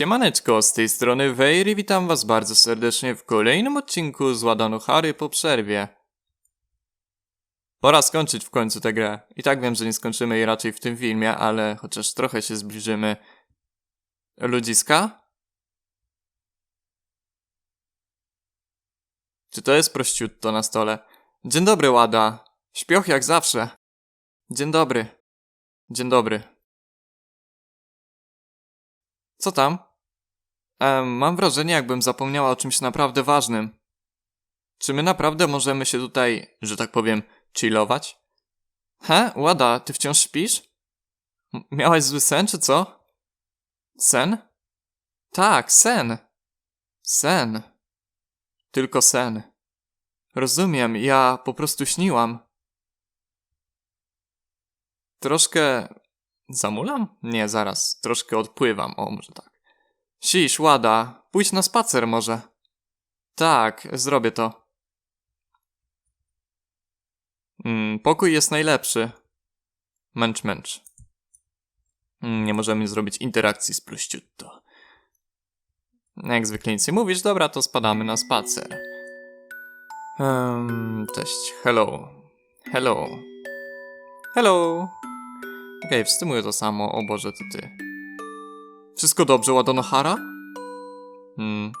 Siemaneczko, z tej strony Wejr i witam was bardzo serdecznie w kolejnym odcinku z Ładanu Hary po przerwie. Pora skończyć w końcu tę grę. I tak wiem, że nie skończymy jej raczej w tym filmie, ale chociaż trochę się zbliżymy. Ludziska? Czy to jest prościutto na stole? Dzień dobry, Łada. Śpioch jak zawsze. Dzień dobry. Dzień dobry. Co tam? Em, mam wrażenie, jakbym zapomniała o czymś naprawdę ważnym. Czy my naprawdę możemy się tutaj, że tak powiem, chillować? He, Łada, ty wciąż śpisz? M- miałaś zły sen, czy co? Sen? Tak, sen. Sen. Tylko sen. Rozumiem, ja po prostu śniłam. Troszkę Zamulam? Nie, zaraz. Troszkę odpływam. O, może tak. Sisz, Łada, pójdź na spacer może. Tak, zrobię to. Mm, pokój jest najlepszy. Męcz, męcz. Mm, nie możemy zrobić interakcji z prościutto. Jak zwykle nic nie mówisz, dobra, to spadamy na spacer. Um, cześć, hello. Hello. Hello. Okej, wszyscy mówią to samo. O Boże, to ty. Wszystko dobrze, Ładonohara? Hmm,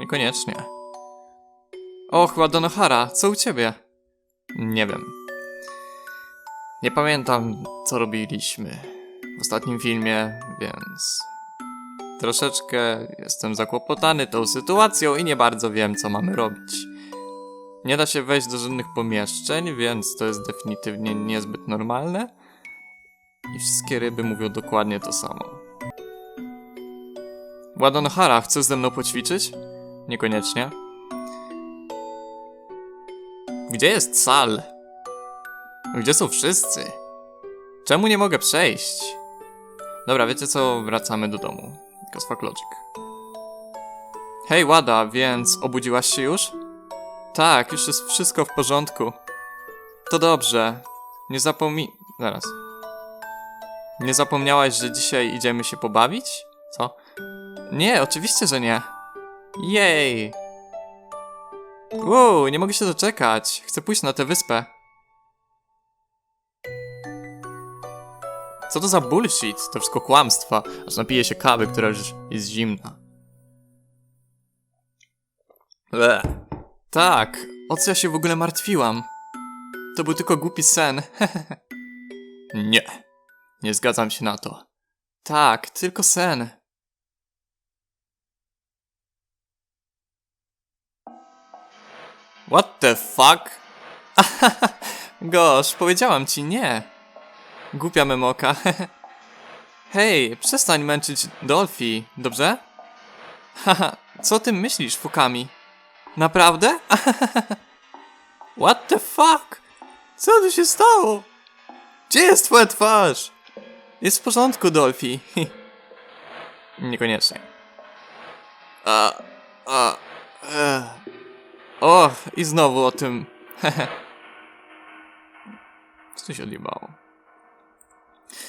niekoniecznie. Och, Ładonohara, co u ciebie? Nie wiem. Nie pamiętam, co robiliśmy w ostatnim filmie, więc... Troszeczkę jestem zakłopotany tą sytuacją i nie bardzo wiem, co mamy robić. Nie da się wejść do żadnych pomieszczeń, więc to jest definitywnie niezbyt normalne. I wszystkie ryby mówią dokładnie to samo. Ładonohara, chcesz ze mną poćwiczyć? Niekoniecznie. Gdzie jest Sal? Gdzie są wszyscy? Czemu nie mogę przejść? Dobra, wiecie co? Wracamy do domu. Cosfuck Logic. Hej, Łada, więc obudziłaś się już? Tak, już jest wszystko w porządku. To dobrze. Nie zapomnij... Zaraz. Nie zapomniałaś, że dzisiaj idziemy się pobawić? Co? Nie, oczywiście, że nie. Jej! Wow, nie mogę się doczekać. Chcę pójść na tę wyspę. Co to za bullshit? To wszystko kłamstwa. Aż napiję się kawy, która już jest zimna. Ble. Tak, o co ja się w ogóle martwiłam? To był tylko głupi sen. nie. Nie zgadzam się na to. Tak, tylko sen. What the fuck? Gosh, powiedziałam ci nie. Głupia memoka. Hej, przestań męczyć Dolfi, dobrze? Haha, co ty myślisz, Fukami? Naprawdę? What the fuck? Co tu się stało? Gdzie jest twoja twarz? Jest w porządku, Dolfi. Niekoniecznie. A, a, e. O, i znowu o tym. Co się odjebało?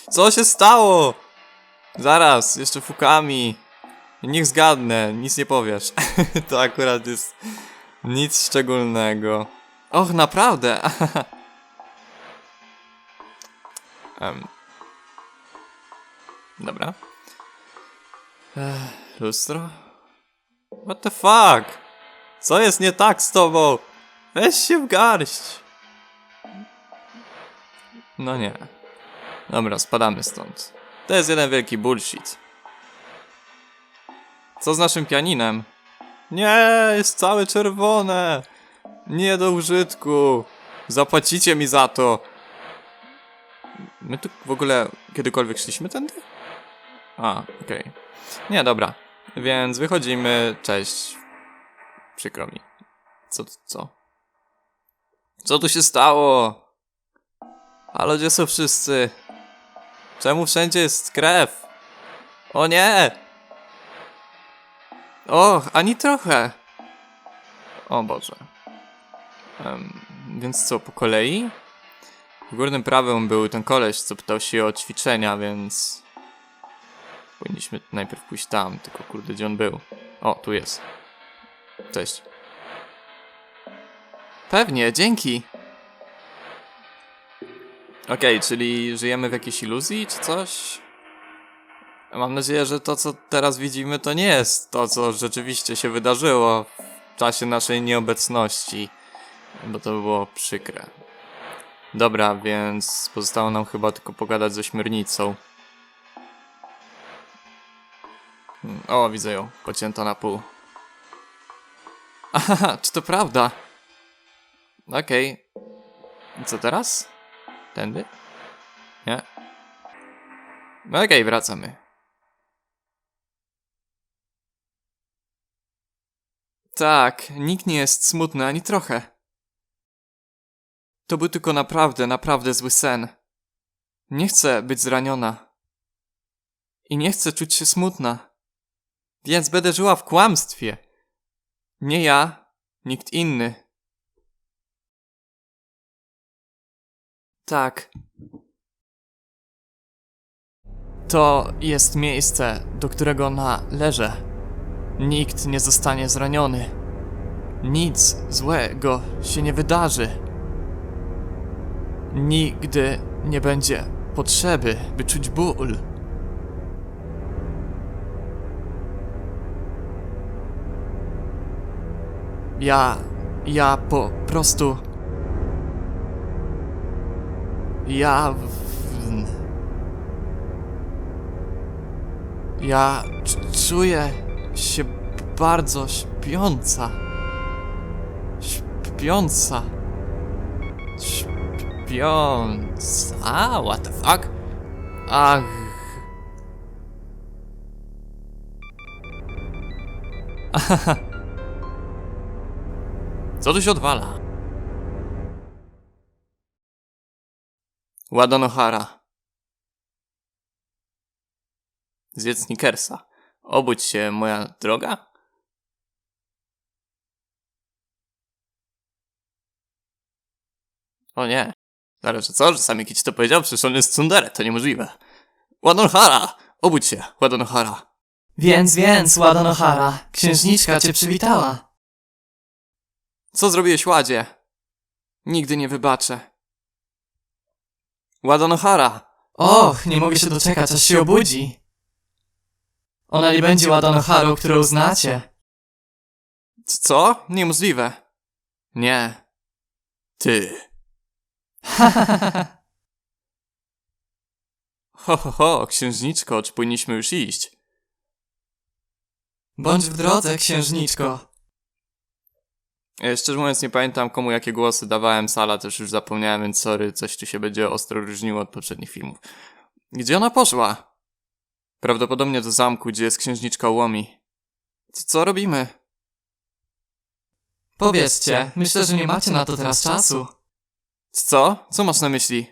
Co się stało? Zaraz, jeszcze fukami. Niech zgadnę, nic nie powiesz. to akurat jest nic szczególnego. Och, naprawdę? Em. Dobra. Ech, lustro? What the fuck? Co jest nie tak z tobą? Weź się w garść. No nie. Dobra, spadamy stąd. To jest jeden wielki bullshit. Co z naszym pianinem? Nie, jest całe czerwone. Nie do użytku. Zapłacicie mi za to. My tu w ogóle kiedykolwiek szliśmy tędy? A, okej. Nie, dobra. Więc wychodzimy. Cześć. Przykro mi. Co, co? Co tu się stało? Ale gdzie są wszyscy? Czemu wszędzie jest krew? O nie! Och, ani trochę. O Boże. Em, więc co, po kolei? W górnym prawym był ten koleś, co pytał się o ćwiczenia, więc... Powinniśmy najpierw pójść tam, tylko kurde, gdzie on był? O, tu jest. Cześć. Pewnie, dzięki. Okej, czyli żyjemy w jakiejś iluzji, czy coś? Mam nadzieję, że to, co teraz widzimy, to nie jest to, co rzeczywiście się wydarzyło w czasie naszej nieobecności, bo to było przykre. Dobra, więc pozostało nam chyba tylko pogadać z ośmiornicą. Hmm, O, widzę ją, pocięta na pół. Aha, czy to prawda? Okej. Co teraz? Tędy? Nie? Okej, wracamy. Tak, nikt nie jest smutny ani trochę. To był tylko naprawdę, naprawdę zły sen. Nie chcę być zraniona. I nie chcę czuć się smutna. Więc będę żyła w kłamstwie. Nie ja, nikt inny. Tak. To jest miejsce, do którego należę. Nikt nie zostanie zraniony. Nic złego się nie wydarzy. Nigdy nie będzie potrzeby, by czuć ból. Ja. Ja po prostu. Ja. Ja czuję się bardzo śpiąca. Śpiąca. Śpiąca. What the fuck? Ach. Co tu się odwala? Ładonohara. Zjedz Snickersa. Obudź się, moja droga. O nie. Zaraz, że co? Że sam jakiś to powiedział? Przecież on jest tsundere, to niemożliwe. Ładonohara! Obudź się, Ładonohara. Więc, więc, Ładonohara, księżniczka cię przywitała. Co zrobiłeś, Ładzie? Nigdy nie wybaczę. Ładonohara! Och, nie mogę się doczekać, aż się obudzi. Ona nie będzie Ładonoharą, którą znacie. Co? Niemożliwe. Nie. Ty. Ho, ho, ho, księżniczko, czy powinniśmy już iść? Bądź w drodze, księżniczko. E, Szczerze mówiąc, nie pamiętam komu jakie głosy dawałem, sala też już zapomniałem, więc sorry, coś tu się będzie ostro różniło od poprzednich filmów. Gdzie ona poszła? Prawdopodobnie do zamku, gdzie jest księżniczka Łomi. Co, co robimy? Powiedzcie, myślę, że nie macie na to teraz czasu. Co? Co masz na myśli?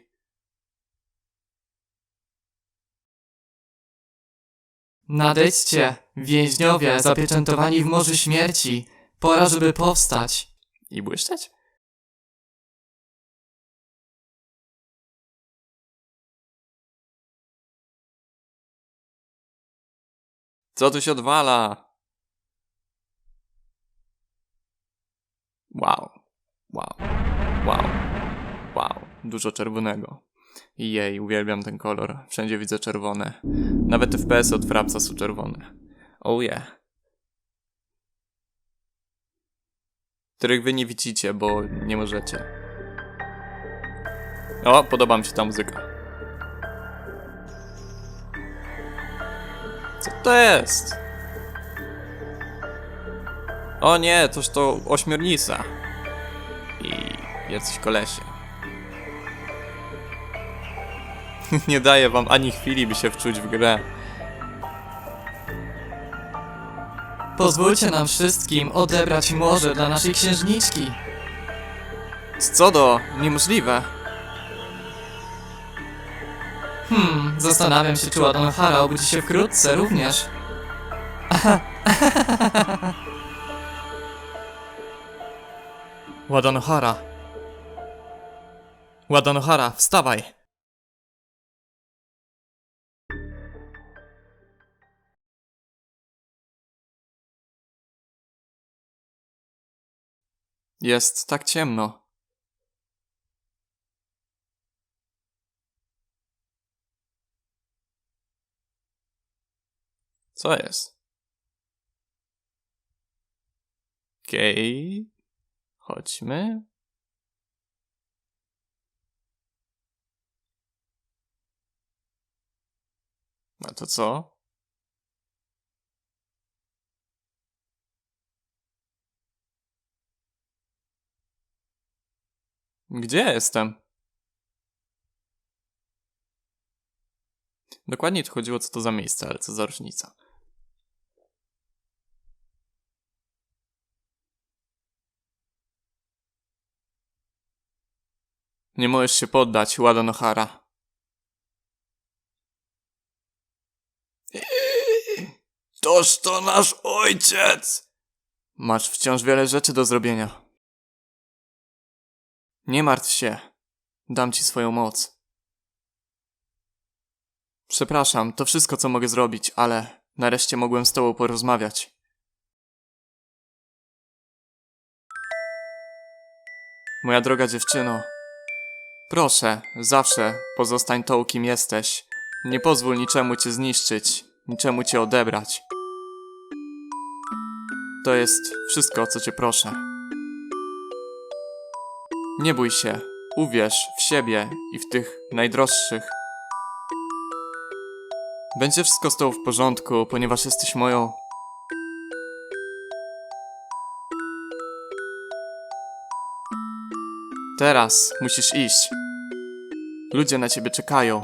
Nadejdźcie, więźniowie zapieczętowani w Morzu Śmierci. Pora, żeby powstać. I błyszczeć? Co tu się odwala? Wow. Wow. Wow. Wow. Dużo czerwonego. Jej, uwielbiam ten kolor. Wszędzie widzę czerwone. Nawet FPS od Frapsa są czerwone. Oh yeah. Których wy nie widzicie, bo nie możecie. O, podoba mi się ta muzyka. Co to jest? O nie, toż to ośmiornica. I jacyś kolesie. nie daje wam ani chwili, by się wczuć w grę. Pozwólcie nam wszystkim odebrać morze dla naszej księżniczki. Co do? Niemożliwe. Hmm, zastanawiam się, czy Ładonohara obudzi się wkrótce również. Ładonohara. Ładonohara, wstawaj. Jest tak ciemno. Co jest? Okej. Chodźmy. A to co? Gdzie jestem? Dokładnie tu chodziło, co to za miejsce, ale co za różnica. Nie możesz się poddać, Łada Nohara. Toż to nasz ojciec! Masz wciąż wiele rzeczy do zrobienia. Nie martw się. Dam ci swoją moc. Przepraszam, to wszystko, co mogę zrobić, ale nareszcie mogłem z tobą porozmawiać. Moja droga dziewczyno, proszę, zawsze pozostań tą, kim jesteś. Nie pozwól niczemu cię zniszczyć, niczemu cię odebrać. To jest wszystko, o co cię proszę. Nie bój się, uwierz w siebie i w tych najdroższych. Będzie wszystko z tobą w porządku, ponieważ jesteś moją. Teraz musisz iść. Ludzie na ciebie czekają.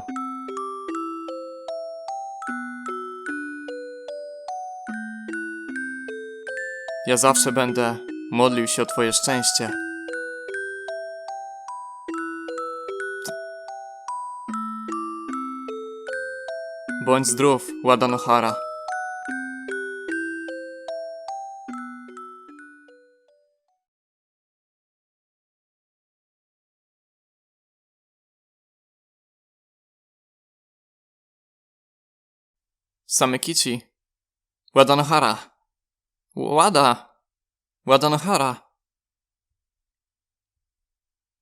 Ja zawsze będę modlił się o twoje szczęście. Bądź zdrów, Łada Nohara. Samekichi. Łada Nohara. Łada. Łada Nohara.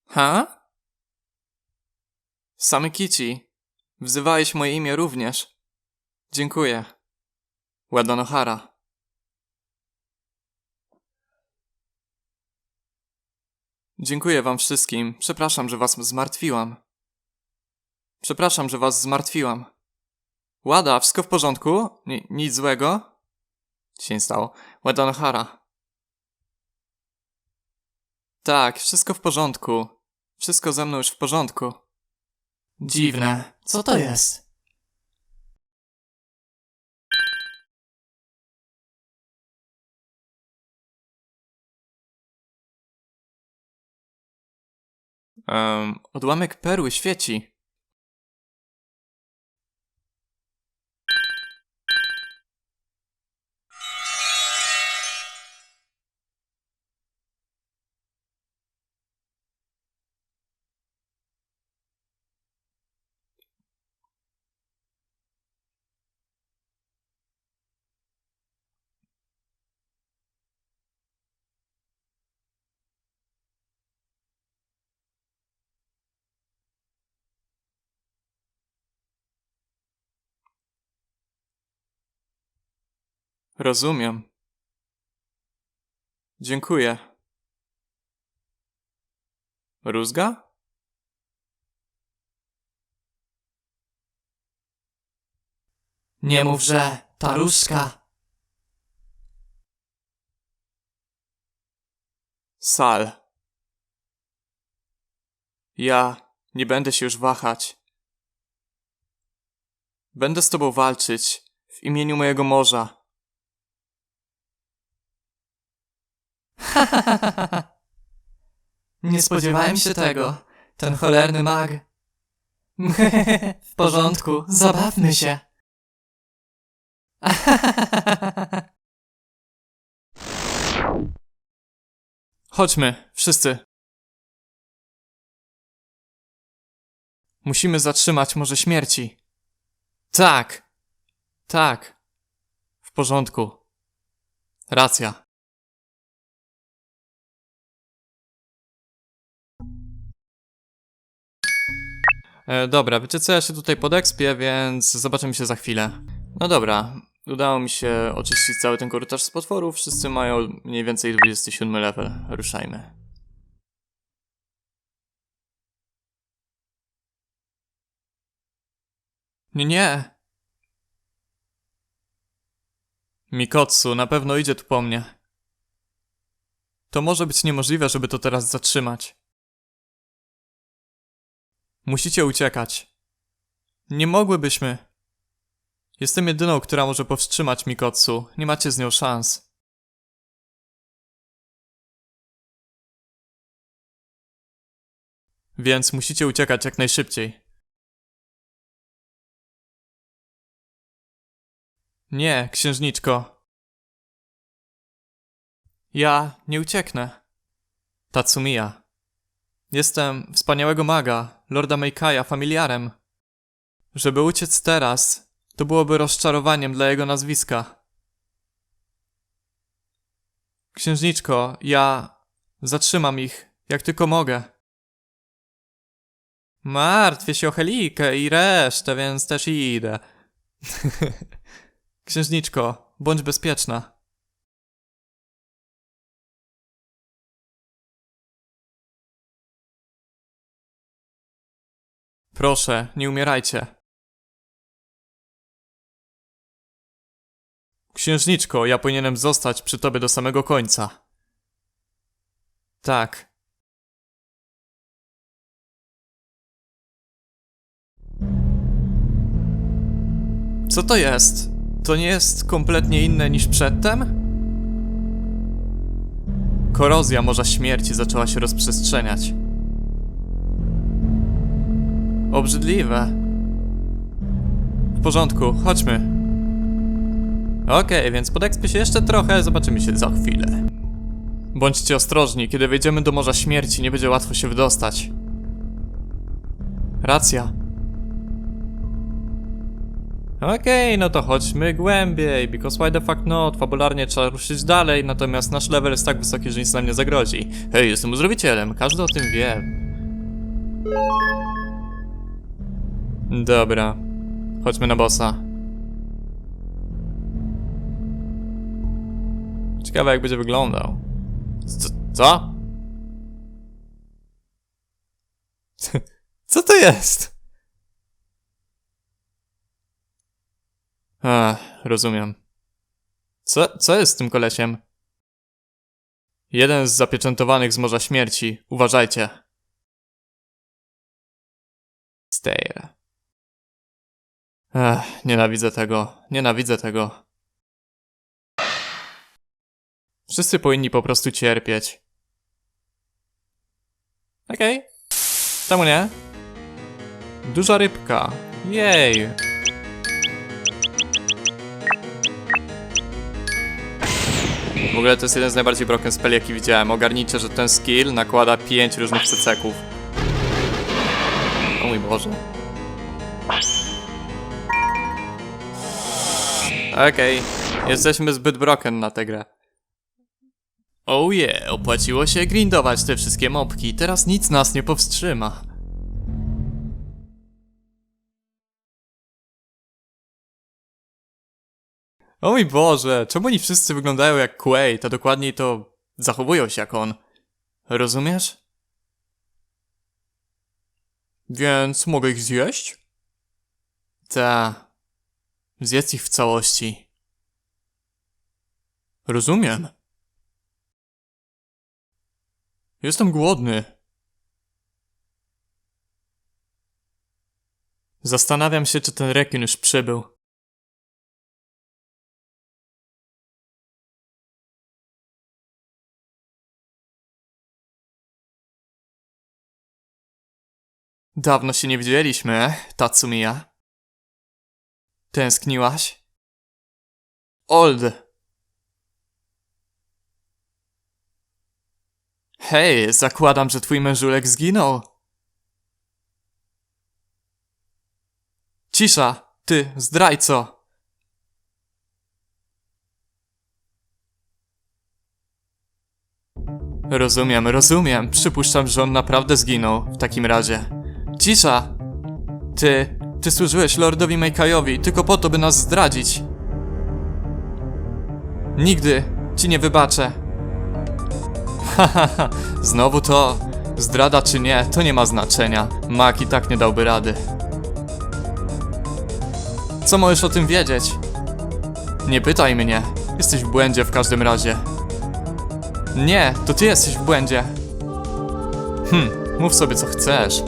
Ha? Samekichi. Wzywałeś moje imię również. Dziękuję. Ładonohara. Dziękuję wam wszystkim. Przepraszam, że was zmartwiłam. Przepraszam, że was zmartwiłam. Łada, wszystko w porządku? Ni- nic złego? Co się stało? Ładonohara. Tak, wszystko w porządku. Wszystko ze mną już w porządku. Dziwne. Co to jest? Um, odłamek perły świeci. Rozumiem. Dziękuję. Rózga? Nie mów, że ta różka. Sal. Ja nie będę się już wahać. Będę z tobą walczyć w imieniu mojego morza. Nie spodziewałem się tego. Ten cholerny mag. w porządku, zabawmy się. Chodźmy, wszyscy. Musimy zatrzymać morze śmierci. Tak. Tak. W porządku. Racja. E, dobra, wiecie co, ja się tutaj podekspię, więc zobaczymy się za chwilę. No dobra, udało mi się oczyścić cały ten korytarz z potworów, wszyscy mają mniej więcej 27 level. Ruszajmy. Nie, nie. Mikotsu na pewno idzie tu po mnie. To może być niemożliwe, żeby to teraz zatrzymać. Musicie uciekać. Nie mogłybyśmy. Jestem jedyną, która może powstrzymać Mikotsu. Nie macie z nią szans. Więc musicie uciekać jak najszybciej. Nie, księżniczko. Ja nie ucieknę. Tatsumiya. Jestem wspaniałego maga, Lorda Meikaja, familiarem. Żeby uciec teraz, to byłoby rozczarowaniem dla jego nazwiska. Księżniczko, ja zatrzymam ich, jak tylko mogę. Martwię się o Helikę i resztę, więc też idę. Księżniczko, bądź bezpieczna. Proszę, nie umierajcie. Księżniczko, ja powinienem zostać przy tobie do samego końca. Tak. Co to jest? To nie jest kompletnie inne niż przedtem? Korozja Morza Śmierci zaczęła się rozprzestrzeniać. Obrzydliwe. W porządku, chodźmy. Okej, więc podekspię się jeszcze trochę, zobaczymy się za chwilę. Bądźcie ostrożni, kiedy wejdziemy do Morza Śmierci, nie będzie łatwo się wydostać. Racja. Okej, no to chodźmy głębiej, because why the fuck not, fabularnie trzeba ruszyć dalej, natomiast nasz level jest tak wysoki, że nic nam nie zagrozi. Hej, jestem uzdrowicielem, każdy o tym wie. Dobra, chodźmy na bossa. Ciekawe jak będzie wyglądał. Co? Co? Co to jest? Ach, rozumiem. Co, co jest z tym kolesiem? Jeden z zapieczętowanych z Morza Śmierci. Uważajcie. Stare. Ech, nienawidzę tego. Nienawidzę tego. Wszyscy powinni po prostu cierpieć. Okej. Czemu nie? Duża rybka. Jej. W ogóle to jest jeden z najbardziej broken spell jaki widziałem. Ogarnijcie, że ten skill nakłada 5 różnych ceków. O mój Boże. Okej, jesteśmy zbyt broken na tę grę. Oh yeah, opłaciło się grindować te wszystkie mopki, teraz nic nas nie powstrzyma. O mój Boże, czemu oni wszyscy wyglądają jak Quaid, a dokładniej to zachowują się jak on? Rozumiesz? Więc mogę ich zjeść? Ta. Zjedz ich w całości. Rozumiem. Jestem głodny. Zastanawiam się, czy ten rekin już przybył. Dawno się nie widzieliśmy, Tatsumiya. Tęskniłaś? Old. Hej, zakładam, że twój mężulek zginął. Cisza, ty, zdrajco. Rozumiem, rozumiem. Przypuszczam, że on naprawdę zginął w takim razie. Cisza! Ty, ty służyłeś Lordowi Meikajowi tylko po to, by nas zdradzić. Nigdy ci nie wybaczę. Hahaha, znowu to. Zdrada czy nie, to nie ma znaczenia. Mak i tak nie dałby rady. Co możesz o tym wiedzieć? Nie pytaj mnie. Jesteś w błędzie w każdym razie. Nie, to ty jesteś w błędzie. Hm, mów sobie co chcesz.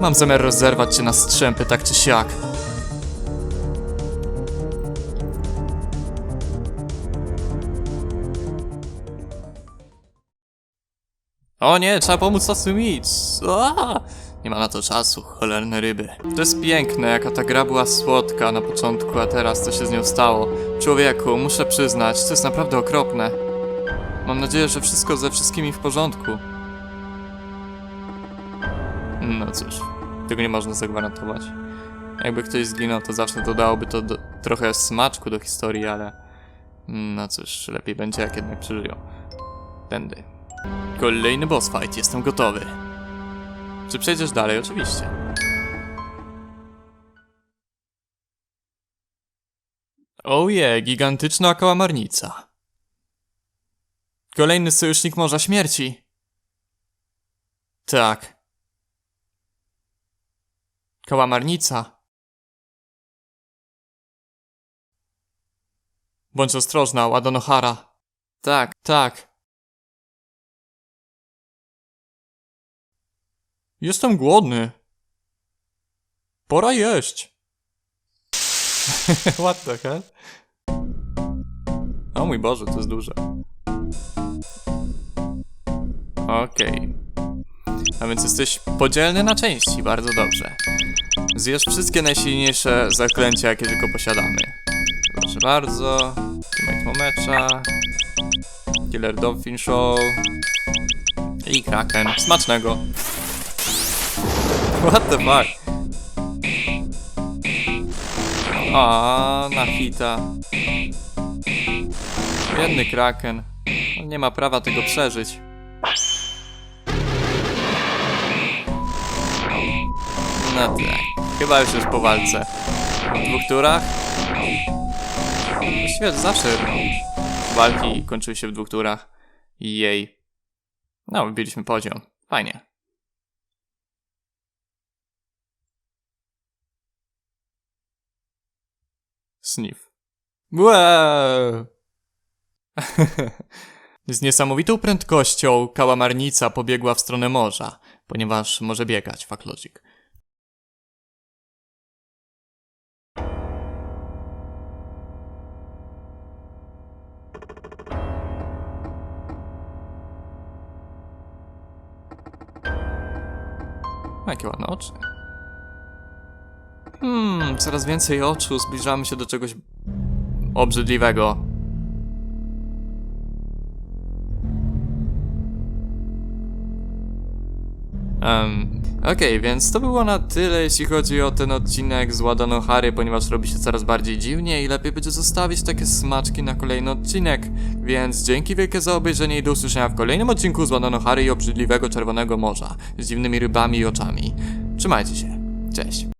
Mam zamiar rozerwać cię na strzępy tak czy siak. O nie, trzeba pomóc Tasumi. Aaa! Nie ma na to czasu, cholerne ryby. To jest piękne, jaka ta gra była słodka na początku, a teraz co się z nią stało. Człowieku, muszę przyznać, to jest naprawdę okropne. Mam nadzieję, że wszystko ze wszystkimi w porządku. No cóż, tego nie można zagwarantować. Jakby ktoś zginął, to zawsze dodałoby to do, trochę smaczku do historii, ale... No cóż, lepiej będzie, jak jednak przeżyją. Tędy. Kolejny boss fight, jestem gotowy. Czy przejdziesz dalej? Oczywiście. Oje, gigantyczna kałamarnica. Kolejny sojusznik Morza Śmierci. Tak. Kałamarnica. Bądź ostrożna, Ładonohara. Tak, tak. Jestem głodny. Pora jeść. What the hell? O mój Boże, to jest duże. Okej. A więc jesteś podzielny na części, bardzo dobrze. Zjesz wszystkie najsilniejsze zaklęcia, jakie tylko posiadamy. Proszę bardzo. Teammate Momecza. Killer Dolphin Show. I Kraken. Smacznego. What the fuck? A, na hita. Biedny Kraken. On nie ma prawa tego przeżyć. No tak. Chyba już jest po walce. W dwóch turach? Właściwie zawsze walki kończyły się w dwóch turach. Jej. No, wybiliśmy poziom. Fajnie. Sniff. Wow. Z niesamowitą prędkością kałamarnica pobiegła w stronę morza, ponieważ może biegać, fuck Jakie ładne oczy. Hmm, coraz więcej oczu, zbliżamy się do czegoś obrzydliwego. Um, Okej, więc to było na tyle, jeśli chodzi o ten odcinek z Ładoną Harry, ponieważ robi się coraz bardziej dziwnie i lepiej będzie zostawić takie smaczki na kolejny odcinek. Więc dzięki wielkie za obejrzenie i do usłyszenia w kolejnym odcinku z Ładoną Harry i obrzydliwego Czerwonego Morza z dziwnymi rybami i oczami. Trzymajcie się. Cześć.